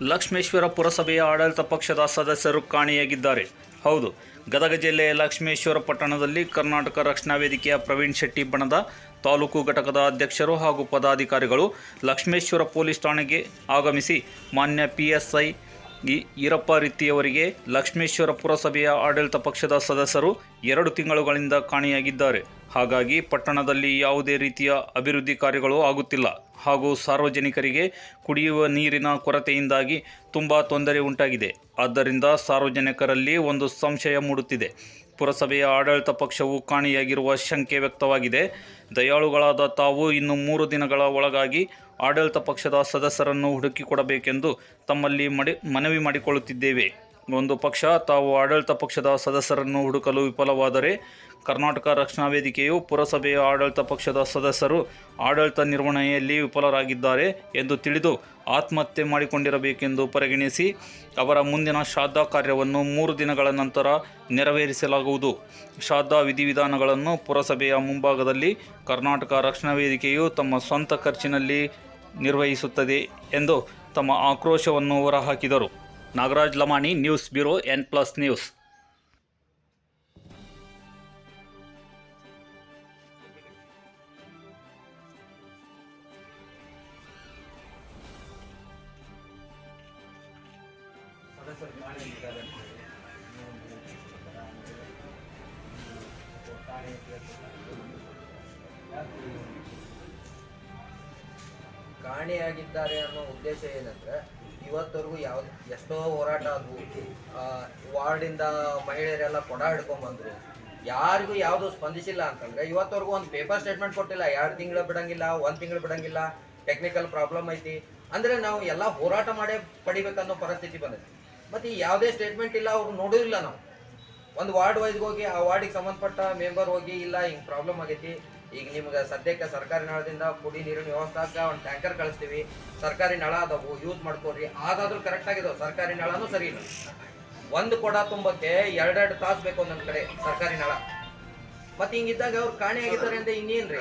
ಲಕ್ಷ್ಮೇಶ್ವರ ಪುರಸಭೆಯ ಆಡಳಿತ ಪಕ್ಷದ ಸದಸ್ಯರು ಕಾಣೆಯಾಗಿದ್ದಾರೆ. ಹೌದು, ಗದಗ ಜಿಲ್ಲೆಯ ಲಕ್ಷ್ಮೇಶ್ವರ ಪಟ್ಟಣದಲ್ಲಿ ಕರ್ನಾಟಕ ರಕ್ಷಣಾ ವೇದಿಕೆಯ ಪ್ರವೀಣ್ ಶೆಟ್ಟಿ ಬಣದ ತಾಲೂಕು ಘಟಕದ ಅಧ್ಯಕ್ಷರು ಹಾಗೂ ಪದಾಧಿಕಾರಿಗಳು ಲಕ್ಷ್ಮೇಶ್ವರ ಪೊಲೀಸ್ ಠಾಣೆಗೆ ಆಗಮಿಸಿ ಮಾನ್ಯ ಪಿ ಎಸ್ ಐ ಈರಪ್ಪ ರೀತಿಯವರಿಗೆ ಲಕ್ಷ್ಮೇಶ್ವರ ಪುರಸಭೆಯ ಆಡಳಿತ ಪಕ್ಷದ ಸದಸ್ಯರು ಎರಡು ತಿಂಗಳುಗಳಿಂದ ಕಾಣೆಯಾಗಿದ್ದಾರೆ. ಹಾಗಾಗಿ ಪಟ್ಟಣದಲ್ಲಿ ಯಾವುದೇ ರೀತಿಯ ಅಭಿವೃದ್ಧಿ ಕಾರ್ಯಗಳು ಆಗುತ್ತಿಲ್ಲ. ಹಾಗೂ ಸಾರ್ವಜನಿಕರಿಗೆ ಕುಡಿಯುವ ನೀರಿನ ಕೊರತೆಯಿಂದಾಗಿ ತುಂಬ ತೊಂದರೆ ಉಂಟಾಗಿದೆ. ಆದ್ದರಿಂದ ಸಾರ್ವಜನಿಕರಲ್ಲಿ ಒಂದು ಸಂಶಯ ಮೂಡುತ್ತಿದೆ. ಪುರಸಭೆಯ ಆಡಳಿತ ಪಕ್ಷವು ಕಾಣೆಯಾಗಿರುವ ಶಂಕೆ ವ್ಯಕ್ತವಾಗಿದೆ. ದಯಾಳುಗಳಾದ ತಾವು ಇನ್ನು ಮೂರು ದಿನಗಳ ಒಳಗಾಗಿ ಆಡಳಿತ ಪಕ್ಷದ ಸದಸ್ಯರನ್ನು ಹುಡುಕಿಕೊಡಬೇಕೆಂದು ತಮ್ಮಲ್ಲಿ ಮಡಿ ಮನವಿ ಮಾಡಿಕೊಳ್ಳುತ್ತಿದ್ದೇವೆ. ಒಂದು ಪಕ್ಷ, ತಾವು ಆಡಳಿತ ಪಕ್ಷದ ಸದಸ್ಯರನ್ನು ಹುಡುಕಲು ವಿಫಲವಾದರೆ ಕರ್ನಾಟಕ ರಕ್ಷಣಾ ವೇದಿಕೆಯು ಪುರಸಭೆಯ ಆಡಳಿತ ಪಕ್ಷದ ಸದಸ್ಯರು ಆಡಳಿತ ನಿರ್ವಹಣೆಯಲ್ಲಿ ವಿಫಲರಾಗಿದ್ದಾರೆ ಎಂದು ತಿಳಿದು ಆತ್ಮಹತ್ಯೆ ಮಾಡಿಕೊಂಡಿರಬೇಕೆಂದು ಪರಿಗಣಿಸಿ ಅವರ ಮುಂದಿನ ಶ್ರಾದ್ದ ಕಾರ್ಯವನ್ನು ಮೂರು ದಿನಗಳ ನಂತರ ನೆರವೇರಿಸಲಾಗುವುದು. ಶ್ರಾದ್ದ ವಿಧಿವಿಧಾನಗಳನ್ನು ಪುರಸಭೆಯ ಮುಂಭಾಗದಲ್ಲಿ ಕರ್ನಾಟಕ ರಕ್ಷಣಾ ವೇದಿಕೆಯು ತಮ್ಮ ಸ್ವಂತ ಖರ್ಚಿನಲ್ಲಿ ನಿರ್ವಹಿಸುತ್ತದೆ ಎಂದು ತಮ್ಮ ಆಕ್ರೋಶವನ್ನು ಹೊರಹಾಕಿದರು. Nagaraj Lamani news bureau N plus news ಕಾಣೆಯಾಗಿದ್ದಾರೆ ಅನ್ನೋ ಉದ್ದೇಶ ಏನಂದ್ರೆ, ಇವತ್ತವರೆಗೂ ಯಾವ ಎಷ್ಟೋ ಹೋರಾಟ ಆದವು. ವಾರ್ಡಿಂದ ಮಹಿಳೆಯರೆಲ್ಲ ಕೊಡ ಹಿಡ್ಕೊಂಬಂದ್ರು ಯಾರಿಗೂ ಯಾವುದು ಸ್ಪಂದಿಸಿಲ್ಲ ಅಂತಂದ್ರೆ, ಇವತ್ತವರೆಗೂ ಒಂದು ಪೇಪರ್ ಸ್ಟೇಟ್ಮೆಂಟ್ ಕೊಟ್ಟಿಲ್ಲ. ಎರಡು ತಿಂಗಳು ಬಿಡಂಗಿಲ್ಲ, ಒಂದು ತಿಂಗಳು ಬಿಡಂಗಿಲ್ಲ, ಟೆಕ್ನಿಕಲ್ ಪ್ರಾಬ್ಲಮ್ ಐತಿ. ಅಂದ್ರೆ ನಾವು ಎಲ್ಲ ಹೋರಾಟ ಮಾಡೇ ಪಡಿಬೇಕನ್ನೋ ಪರಿಸ್ಥಿತಿ ಬಂದೈತಿ. ಮತ್ತೆ ಯಾವುದೇ ಸ್ಟೇಟ್ಮೆಂಟ್ ಇಲ್ಲ, ಅವ್ರು ನೋಡೋದಿಲ್ಲ ನಾವು. ಒಂದು ವಾರ್ಡ್ ವೈಸ್ಗೆ ಹೋಗಿ, ಆ ವಾರ್ಡಿಗೆ ಸಂಬಂಧಪಟ್ಟ ಮೆಂಬರ್ ಹೋಗಿ, ಇಲ್ಲ, ಹಿಂಗೆ ಪ್ರಾಬ್ಲಮ್ ಆಗೈತಿ. ಈಗ ನಿಮ್ಗೆ ಸದ್ಯಕ್ಕೆ ಸರ್ಕಾರಿ ನಳದಿಂದ ಕುಡಿ ನೀರಿನ ವ್ಯವಸ್ಥೆ ಒಂದು ಟ್ಯಾಂಕರ್ ಕಳಿಸ್ತೀವಿ. ಸರ್ಕಾರಿ ನಳ ಅದಾವು ಯೂಸ್ ಮಾಡ್ಕೊಡ್ರಿ. ಅದಾದ್ರೂ ಕರೆಕ್ಟ್ ಆಗಿದಾವೆ. ಸರ್ಕಾರಿ ನಳನೂ ಸರಿ ಇಲ್ಲ. ಒಂದು ಕೊಡ ತುಂಬಕ್ಕೆ ಎರಡೆರಡು ತಾಸು ಬೇಕು ಒಂದೊಂದು ಕಡೆ ಸರ್ಕಾರಿ ನಳ ಮತ್ತೆ ಹಿಂಗಿದ್ದಾಗ ಅವ್ರು ಕಾಣೆಯಾಗಿದ್ದಾರೆ ಅಂದ್ರೆ ಇನ್ನೇನ್ರಿ?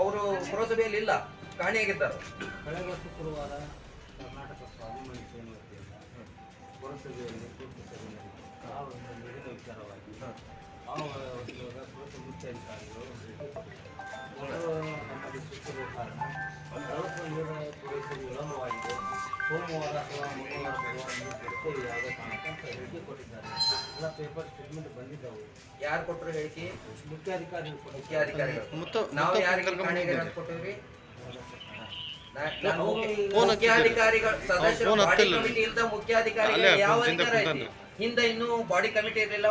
ಅವರು ಪುರಸಭೆಯಲ್ಲಿ ಇಲ್ಲ ಕಾಣೆಯಾಗಿದ್ದಾರೆ ಕಳೆದ ಶುಕ್ರವಾರ ಕರ್ನಾಟಕ ಸ್ವಾಭಿಮಾನಿ ಸೇನೆ ವತಿಯಿಂದ ಪುರಸಭೆಯಲ್ಲಿ ವಿಚಾರವಾಗಿ ವಿಳಂಬವಾಗಿದೆ ಸೋಮವಾರ ಅಥವಾ ಮಂಗಳವಾರ ಬರುವ ಕಾರಣಕ್ಕೆ ಅಂತ ಹೇಳಿಕೆ ಕೊಟ್ಟಿದ್ದಾರೆ ಎಲ್ಲ ಪೇಪರ್ ಸ್ಟೇಟ್ಮೆಂಟ್ ಬಂದಿದ್ದವು ಯಾರು ಕೊಟ್ಟರು ಹೇಳಿಕೆ. ಮುಖ್ಯಾಧಿಕಾರಿಗಳು ನಾವು ಯಾರಿಗೆ ಕೊಟ್ಟಿವ್ರಿ ನಾನು ಫೋನ್ ಮುಖ್ಯಾಧಿಕಾರಿಗಳು ಸದಸ್ಯರು ಬಾಡಿ ಹತ್ತಿಲ್ಲ. ಕಮಿಟಿ ಇಲ್ದ ಮುಖ್ಯಾಧಿಕಾರಿಗಳು ಅಲ್ಲೇ ಯಾವ ಹಿಂದೆ ಇನ್ನು ಹಿಂದೆ ಇನ್ನೂ ಬಾಡಿ ಕಮಿಟಿ ಇರಲಿಲ್ಲ